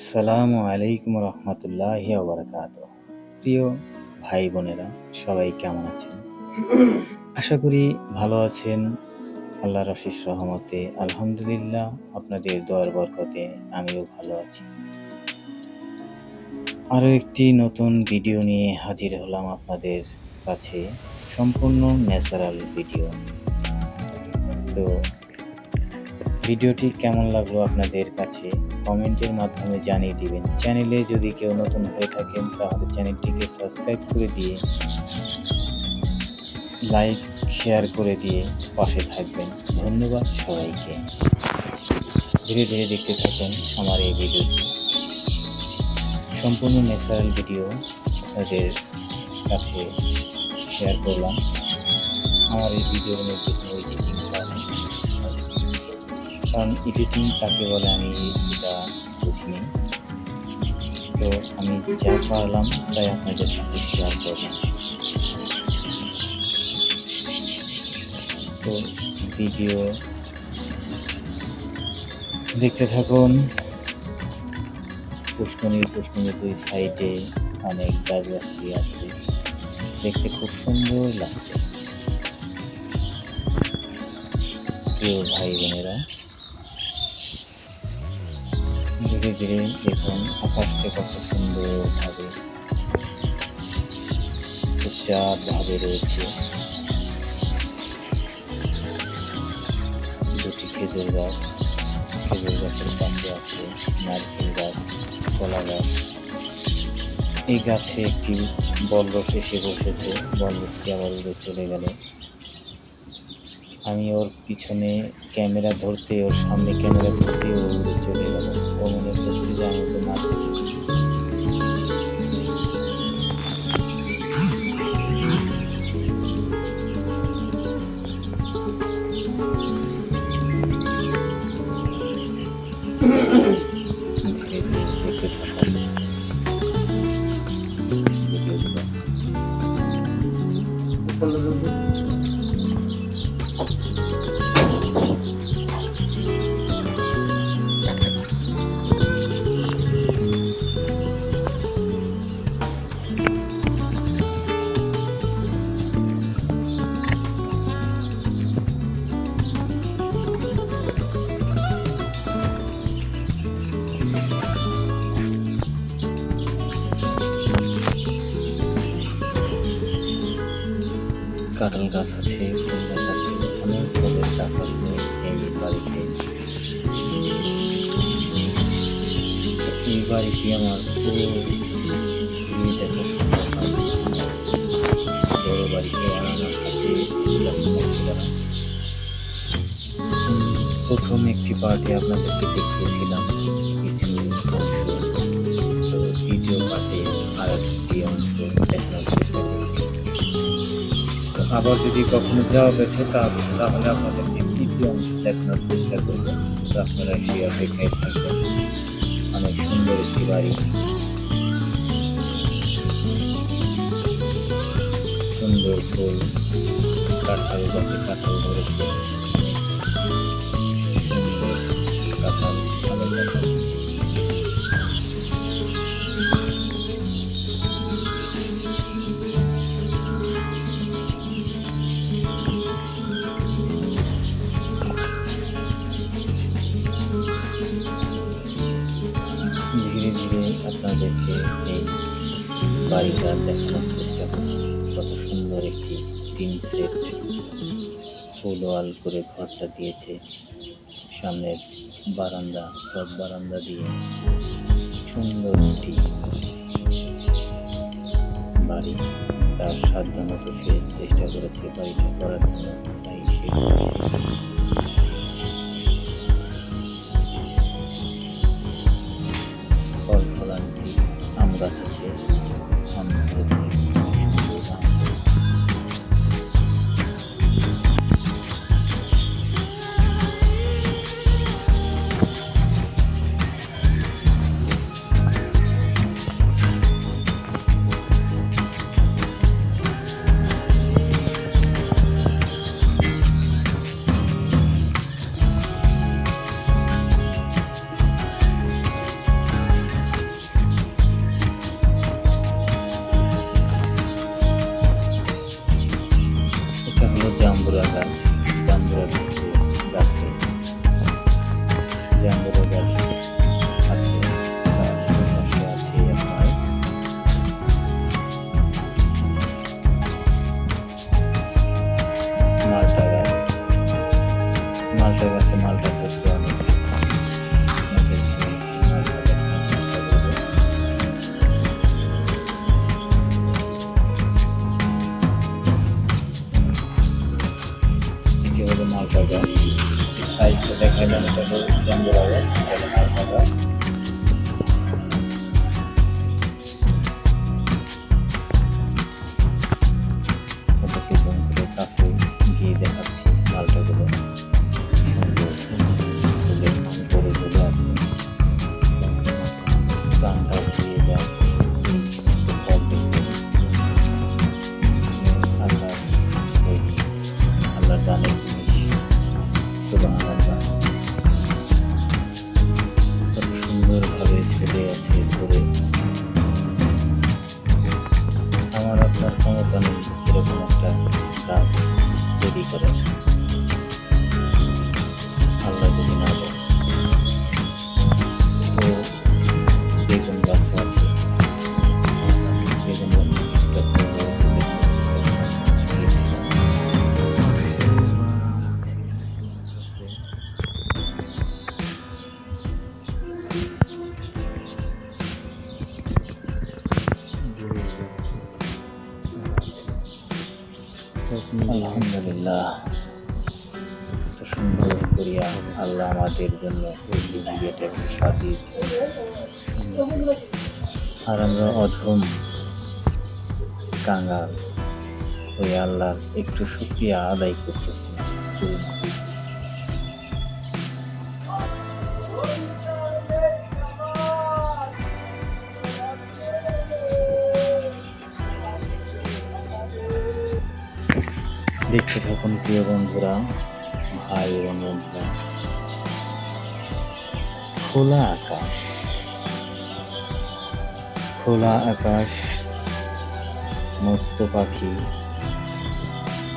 আসসালামু আলাইকুম রহমতুল্লাহ বারকাত প্রিয় ভাই বোনেরা, সবাই কেমন আছেন? আশা করি ভালো আছেন। আল্লাহ অশেষ রহমতে আলহামদুলিল্লাহ আপনাদের দোয়ার বরকতে আমিও ভালো আছি। আরও একটি নতুন ভিডিও নিয়ে হাজির হলাম আপনাদের কাছে, সম্পূর্ণ ন্যাচারাল ভিডিও। তো ভিডিওটি কেমন লাগল আপনাদের কাছে? কমেন্টের মাধ্যমে জানিয়ে দিবেন। চ্যানেলে যদি কেউ নতুন হয়ে থাকেন, তাহলে চ্যানেলটিকে সাবস্ক্রাইব করে দিয়ে লাইক, শেয়ার করে দিয়ে পাশে থাকবেন। ধন্যবাদ সবাইকে। ধীরে ধীরে দেখতে থাকুন আমার এই ভিডিওটি। সম্পূর্ণ ন্যাচারাল ভিডিও আপনাদের কাছে শেয়ার করলাম। আমার এই ভিডিওর মধ্যে কারণ এডিটিং কাকে বলে আমি এটা বুঝিনি। তো আমি যা পারলাম তাই আপনাদের সাথে শেয়ার করলাম। তো ভিডিও দেখতে থাকুন। পুষ্কনির পুষ্কনির দুই সাইডে অনেক গাছগাছালি আছে। দেখতে খুব সুন্দর লাগছে। প্রিয় ভাই বোনেরা ধীরে ধীরে দেখুন আকাশটা কত সুন্দরভাবে চুপচাপ ভাবে রয়েছে। দুটি খেজুর গাছ, খেজুর গাছের পাশে আছে নারকেল গাছ, কলা গাছ। এই গাছে একটি বলরস এসে বসেছে, বলরসটি আবার উড়ে চলে গেল। আমি ওর পিছনে ক্যামেরা ধরতে, ওর সামনে ক্যামেরা ধরতে ও চলে গেল। ও মনে করছে যে আমি তো ফলের গাছ আছে এই বাড়িতে এই বাড়িটি আমার পুরো জমিটা খুব সুন্দর হয়। বড় বাড়িতে আর আমার হাতে এগুলো থাকতে পারে। উম, প্রথম একটি পার্টি আপনাদেরকে দেখিয়েছিলাম আবার যদি কখনো যাওয়া গেছে তাহলে আপনাদেরকে তৃতীয় অংশ দেখানোর চেষ্টা করব। আপনারা সেই অপেক্ষায় থাকবেন। অনেক সুন্দর একটি বাড়ি। সুন্দর ফুল, কাঁঠাল গাছে কাঁঠাল ধরেছে। সুন্দর কাঁঠাল। আপনাদেরকে এই বাড়িটা দেখানোর চেষ্টা করছি। কত সুন্দর একটি টিন সেট, ফুল ওয়াল করে ঘরটা দিয়েছে। সামনের বারান্দা, সব বারান্দা দিয়ে সুন্দর একটি বাড়ি। তার সাধ্য মতো সে চেষ্টা করেছে বাড়িটা করার জন্য। তাই সে নেই এরকম একটা কাজ তৈরি করার আল্লাহ যদি না আলহামদুলিল্লাহ। এত সুন্দর করিয়া আল্লাহ আমাদের জন্য এই পৃথিবীটাকে সাজিয়েছে। আর আমরা অধম কাঙ্গাল ওই আল্লাহ একটু শুক্রিয়া আদায় করতেছি। দেখতে থাকুন, প্রিয় বন্ধুরা, ভাই এবং বন্ধুরা খোলা আকাশ। খোলা আকাশ মুক্ত পাখি,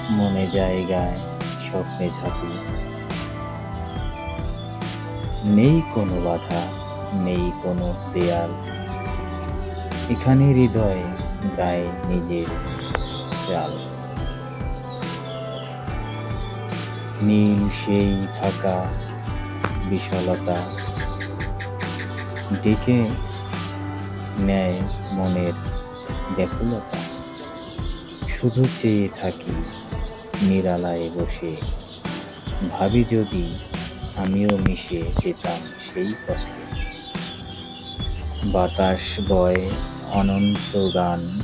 মনে জায়গায়, স্বপ্নে ঝাঁপি। নেই কোনো বাধা, নেই কোনো দেয়াল। এখানে হৃদয় গায়ে নিজের চাল। নীল সেই ফাঁকা বিশালতা ডেকে নেয় মনের ব্যাকুলতা। শুধু চেয়ে থাকি নিরালায় বসে। ভাবি যদি আমিও মিশে যেতাম সেই পথে। বাতাস বয় অনন্ত গান।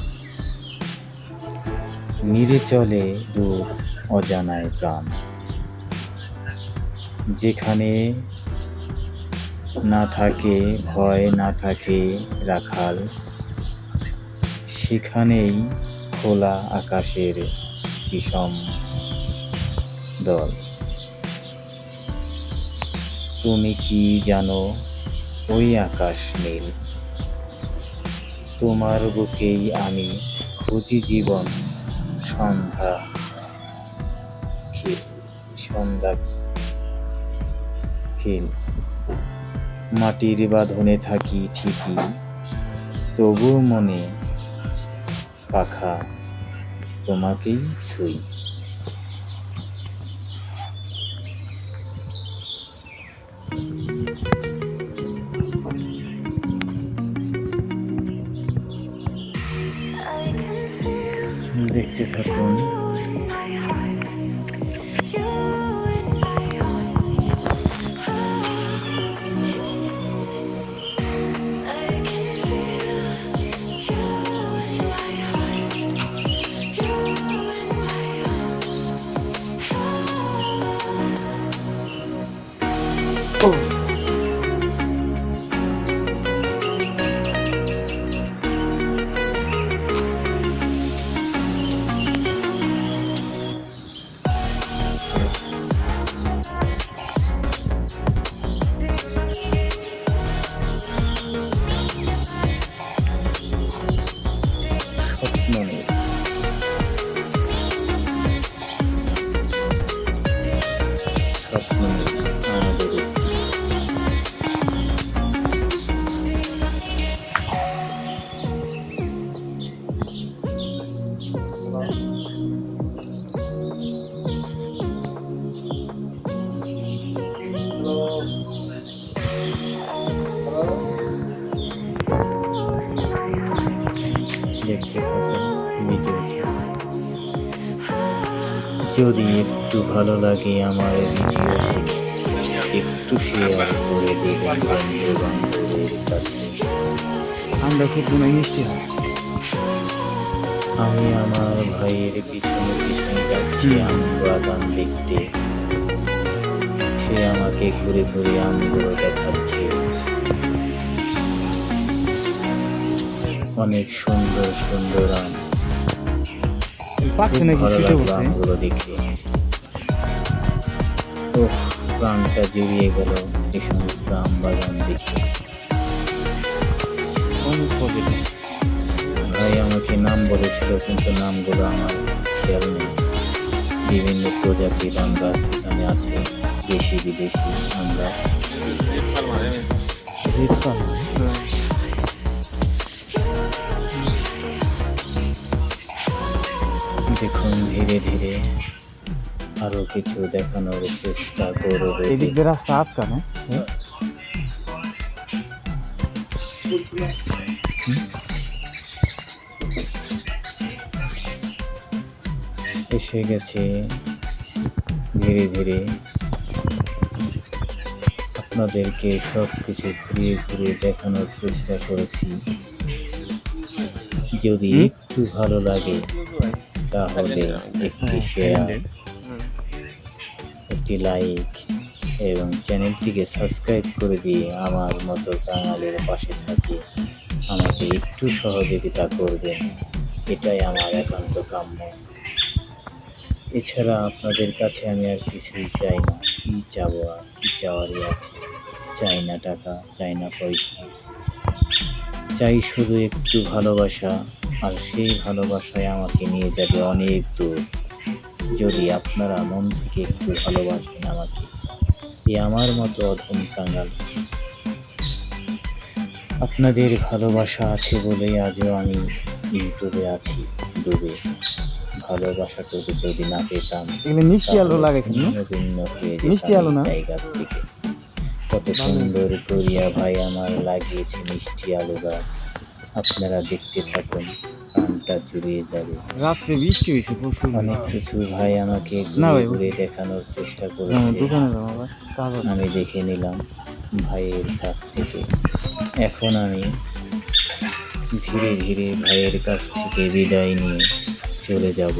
নিরে চলে দূর অজানায় প্রাণ। যেখানে না থাকে ভয়, না থাকে রাখাল, সেখানেই খোলা আকাশের বিষম দল। তুমি কি জানো ওই আকাশ নীল? তোমার বুকেই আমি খুঁজি জীবন, সন্ধ্যা সন্ধ্যা খিল মাটির বাঁধনে থাকি ঠিকই তবু মনে পাখা তোমাকেই ছুই। দেখতে থাকুন। স্বপ্ন একটু ভালো লাগে আমার ভিডিওটি একটু শেয়ার করে দেবেন বন্ধু বান্ধবের কাছে আমরা খুব গুণে মিষ্টি হয়? আমি আমার ভাইয়ের পিছনে পিছনে যাচ্ছি আম বাগান দেখতে। সে আমাকে ঘুরে ঘুরে আমগুলো দেখাচ্ছে। অনেক সুন্দর সুন্দর আম। ভালো লাগল আমগুলো দেখে। প্রাণটা জুড়িয়ে গেল এই সমস্ত আম বাগান দেখে। ভাই আমাকে নাম বলেছিল, কিন্তু নামগুলো আমার খেয়াল নেই। বিভিন্ন প্রজাতির আম গাছ এখানে আছে, দেশি, বিদেশি আম গাছ। দেখুন ধীরে ধীরে আরও কিছু দেখানোর চেষ্টা করবে। এদিক দিয়ে রাস্তা আটকা না এসে গেছে। ধীরে ধীরে আপনাদেরকে সব কিছু ঘুরিয়ে ঘুরিয়ে দেখানোর চেষ্টা করেছি। যদি একটু ভালো লাগে তাহলে একটি শেয়ার একটি লাইক এবং চ্যানেলটিকে সাবস্ক্রাইব করে দিয়ে আমার মতো বাঙালির পাশে থাকে। আমাকে একটু সহযোগিতা করবেন, এটাই আমার একান্ত কাম্য। এছাড়া আপনাদের কাছে আমি আর কিছুই চাই না। কী চাবো আর কী চাওয়ারই আছে? চাই না টাকা, চাই না পয়সা। চাই শুধু একটু ভালোবাসা, আর সেই ভালোবাসায় আমাকে নিয়ে যাবে অনেক দূর। যদি আপনারা মন থেকে একটু ভালোবাসেন আমাকে এ আমার মতো অধম কাঙ্গাল আপনাদের ভালোবাসা আছে বলেই আজও আমি ইউটিউবে আছি ডুবে ভালোবাসাটুকু যদি না পেতাম মিষ্টি আলু লাগে মিষ্টি আলু না? এই জায়গা থেকে। কত সুন্দর করিয়া ভাই আমার লাগিয়েছে মিষ্টি আলু গাছ। আপনারা দেখতে থাকুন। প্রাণটা চুরিয়ে যাবে। রাত্রে বৃষ্টি হয়েছে প্রচুর। অনেক কিছু ভাই আমাকে ঘুরে ঘুরে দেখানোর চেষ্টা করেছে। আমি দেখে নিলাম ভাইয়ের কাছ থেকে। এখন আমি ধীরে ধীরে ভাইয়ের কাছ থেকে বিদায় নিয়ে চলে যাব।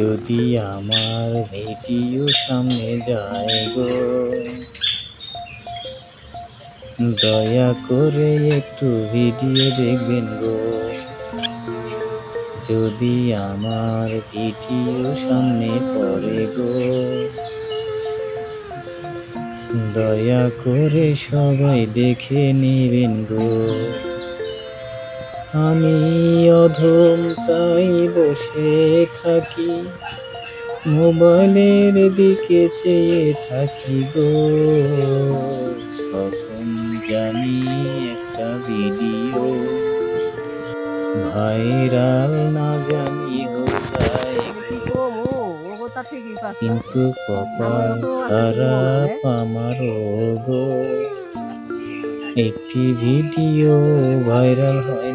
যদি আমার ভিডিও সামনে যায় গো, দয়া করে একটু ভিডিও দেখবেন গো। যদি আমার ভিডিও সামনে পড়ে গো, দয়া করে সবাই দেখে নেবেন গো। আমি অধম তাই বসে থাকি। মোবাইলের দিকে চেয়ে থাকি গো। কখন জানি একটা ভিডিও। ভাইরাল না জানি কিন্তু কপাল খারাপ আমারও গো। একটি ভিডিও ভাইরাল হয়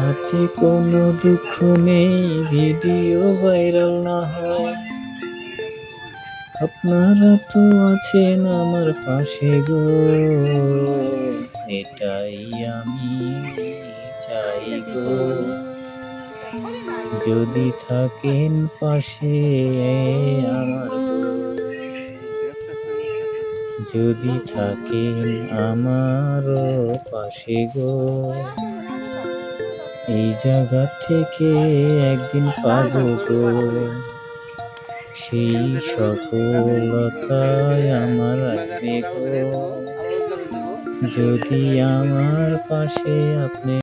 তাতে কোনো দুঃখ নেই ভিডিও ভাইরাল না হয়। আপনারা তো আছেন আমার পাশে গো। এটাই আমি চাই গো। যদি থাকেন পাশে আমার যদি থাকেন আমারও পাশে গো। এই জায়গা থেকে একদিন পাবো তো সেই সফলতায় আমার আসবে যদি আমার পাশে আপনি